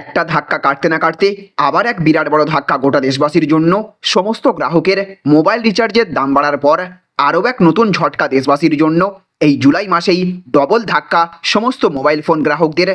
একটা ধাক্কা কাটতে না কাটতে আবার এক বিরাট বড় ধাক্কা গোটা দেশবাসীর জন্য। সমস্ত গ্রাহকের মোবাইল রিচার্জের দাম বাড়ার পর আরও এক নতুন ঝটকা দেশবাসীর জন্য। এই জুলাই মাসেই ডবল ধাক্কা সমস্ত মোবাইল ফোন গ্রাহকদের।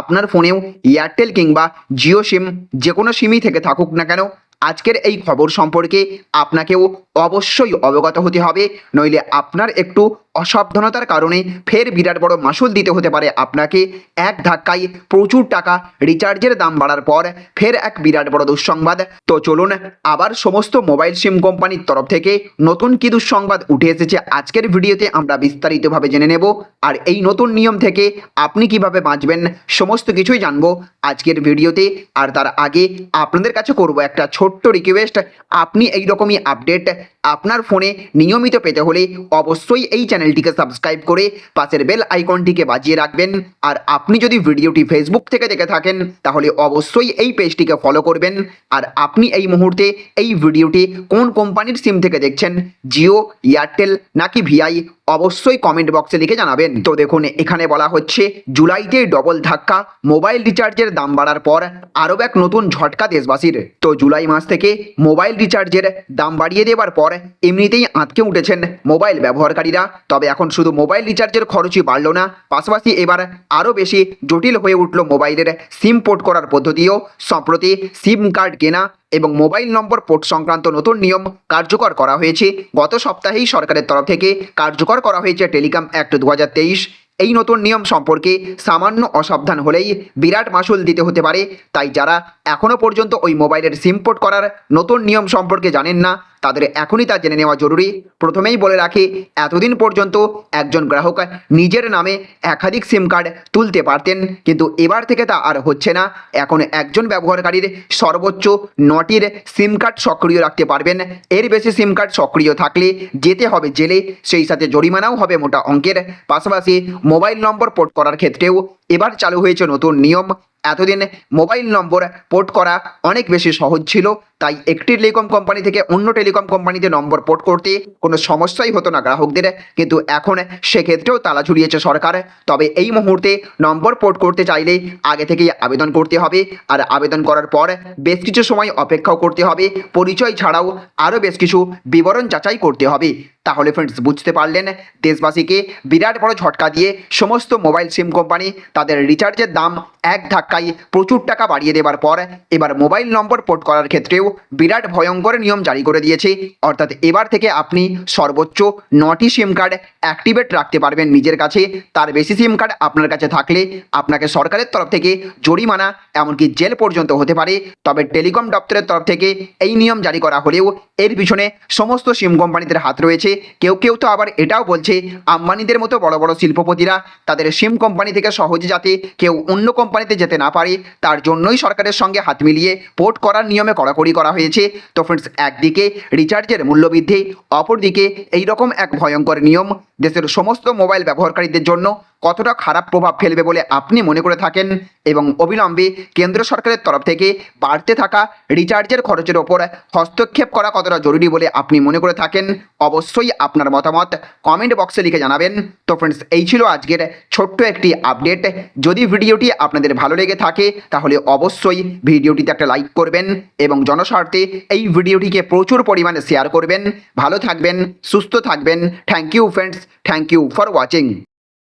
আপনার ফোনেও এয়ারটেল কিংবা জিও সিম যে কোনো সিমই থেকে থাকুক না কেন আজকের এই খবর সম্পর্কে আপনাকেও অবশ্যই অবগত হতে হবে। নইলে আপনার একটু অসাবধানতার কারণে ফের বিরাট বড় মাসুল দিতে হতে পারে। আপনাকে এক ধাক্কায় প্রচুর টাকা রিচার্জের দাম বাড়ার পর ফের এক বিরাট বড় দুঃসংবাদ। তো চলুন, আবার সমস্ত মোবাইল সিম কোম্পানির তরফ থেকে নতুন কি দুঃসংবাদ উঠে এসেছে আজকের ভিডিওতে আমরা বিস্তারিতভাবে জেনে নেব। আর এই নতুন নিয়ম থেকে আপনি কীভাবে বাঁচবেন, সমস্ত কিছুই জানব আজকের ভিডিওতে। আর তার আগে আপনাদের কাছে করব একটা ছোট্ট রিকোয়েস্ট আপনি এই রকমই আপডেট আপনার ফোনে নিয়মিত পেতে হলে অবশ্যই এই চ্যানেলটিকে সাবস্ক্রাইব করে পাশের বেল আইকনটিকে বাজিয়ে রাখবেন। আর আপনি যদি ভিডিওটি ফেসবুক থেকে দেখে থাকেন, তাহলে অবশ্যই এই পেজটিকে ফলো করবেন। আর আপনি এই মুহূর্তে এই ভিডিওটি কোন কোম্পানির সিম থেকে দেখছেন? জিও এয়ারটেল নাকি ভিআই অবশ্যই কমেন্ট বক্সে লিখে জানাবেন। তো দেখুন, এখানে বলা হচ্ছে, জুলাইতে ডবল ধাক্কা মোবাইল রিচার্জের দাম বাড়ার পর আরও এক নতুন ঝটকা দেশবাসীর। তো জুলাই মাস থেকে মোবাইল রিচার্জের দাম বাড়িয়ে দেওয়ার পর এমনিতেই আঁতকে উঠেছেন মোবাইল ব্যবহারকারীরা। তবে এখন শুধু মোবাইল রিচার্জের খরচই বাড়লো না, পাশাপাশি এবার আরও বেশি জটিল হয়ে উঠল মোবাইলের সিম পোর্ট করার পদ্ধতিও। সম্প্রতি সিম কার্ড কেনা এবং মোবাইল নম্বর পোর্ট সংক্রান্ত নতুন নিয়ম কার্যকর করা হয়েছে। গত সপ্তাহেই সরকারের তরফ থেকে কার্যকর করা হয়েছে টেলিকম অ্যাক্ট দু হাজার তেইশ। এই নতুন নিয়ম সম্পর্কে সামান্য অসাবধান হলেই বিরাট মাসুল দিতে হতে পারে। তাই যারা এখনও পর্যন্ত ওই মোবাইলের সিম পোর্ট করার নতুন নিয়ম সম্পর্কে জানেন না তাদের এখনই তা জেনে নেওয়া জরুরি। প্রথমেই বলে রাখি, এতদিন পর্যন্ত একজন গ্রাহক নিজের নামে একাধিক সিম কার্ড তুলতে পারতেন, কিন্তু এবার থেকে তা আর হচ্ছে না। এখন একজন ব্যবহারকারীর সর্বোচ্চ নটির সিম কার্ড সক্রিয় রাখতে পারবেন। এর বেশি সিম কার্ড সক্রিয় থাকলে যেতে হবে জেলে, সেই সাথে জরিমানাও হবে মোটা অঙ্কের। পাশাপাশি মোবাইল নম্বর পোর্ট করার ক্ষেত্রেও এবার চালু হয়েছে নতুন নিয়ম। এতদিন মোবাইল নম্বর পোর্ট করা অনেক বেশি সহজ ছিল। তাই একটি টেলিকম কোম্পানি থেকে অন্য টেলিকম কোম্পানিতে নম্বর পোর্ট করতে কোনো সমস্যাই হতো না গ্রাহকদের। কিন্তু এখন সেক্ষেত্রেও তালা ঝুলিয়েছে সরকার। তবে এই মুহূর্তে নম্বর পোর্ট করতে চাইলে আগে থেকেই আবেদন করতে হবে। আর আবেদন করার পর বেশ কিছু সময় অপেক্ষাও করতে হবে। পরিচয় ছাড়াও আরও বেশ কিছু বিবরণ যাচাই করতে হবে। তাহলে ফ্রেন্ডস বুঝতে পারলেন দেশবাসীকে বিরাট বড় ঝটকা দিয়ে সমস্ত মোবাইল সিম কোম্পানি তাদের রিচার্জের দাম এক ধাক্কায় প্রচুর টাকা বাড়িয়ে দেওয়ার পর এবার মোবাইল নম্বর পোর্ট করার ক্ষেত্রেও বিরাট ভয়ঙ্কর নিয়ম জারি করে দিয়েছে। অর্থাৎ এবার থেকে আপনি সর্বোচ্চ নটি সিম কার্ড অ্যাক্টিভেট রাখতে পারবেন নিজের কাছে। তার বেশি সিম কার্ড আপনার কাছে থাকলে আপনাকে সরকারের তরফ থেকে জরিমানা, এমনকি জেল পর্যন্ত হতে পারে। তবে টেলিকম দপ্তরের তরফ থেকে এই নিয়ম জারি করা হলেও এর পিছনে সমস্ত সিম কোম্পানিদের হাত রয়েছে। কেউ কেউ তো আবার এটাও বলছে, আম্বানিদের মতো বড় বড় শিল্পপতিরা তাদের সিম কোম্পানি থেকে সহজে যাতে কেউ অন্য কোম্পানিতে যেতে না পারে, তার জন্যই সরকারের সঙ্গে হাত মিলিয়ে পোর্ট করার নিয়মে কড়াকড়ি করা হয়েছে। তো ফ্রেন্ডস একদিকে রিচার্জের মূল্যবৃদ্ধি, অপরদিকে এইরকম এক ভয়ঙ্কর নিয়ম দেশের সমস্ত মোবাইল ব্যবহারকারীদের জন্য কতটা খারাপ প্রভাব ফেলবে বলে আপনি মনে করে থাকেন? এবং অবিলম্বে কেন্দ্র সরকারের তরফ থেকে বাড়তে থাকা রিচার্জের খরচের ওপর হস্তক্ষেপ করা কতটা জরুরি বলে আপনি মনে করে থাকেন? অবশ্যই আপনার মতামত কমেন্ট বক্সে লিখে জানাবেন। তো ফ্রেন্ডস এই ছিল আজকের ছোট্ট একটি আপডেট যদি ভিডিওটি আপনাদের ভালো লেগে থাকে, তাহলে অবশ্যই ভিডিওটিতে একটা লাইক করবেন এবং জনস্বার্থে এই ভিডিওটিকে প্রচুর পরিমাণে শেয়ার করবেন। ভালো থাকবেন, সুস্থ থাকবেন। Thank you friends thank you for watching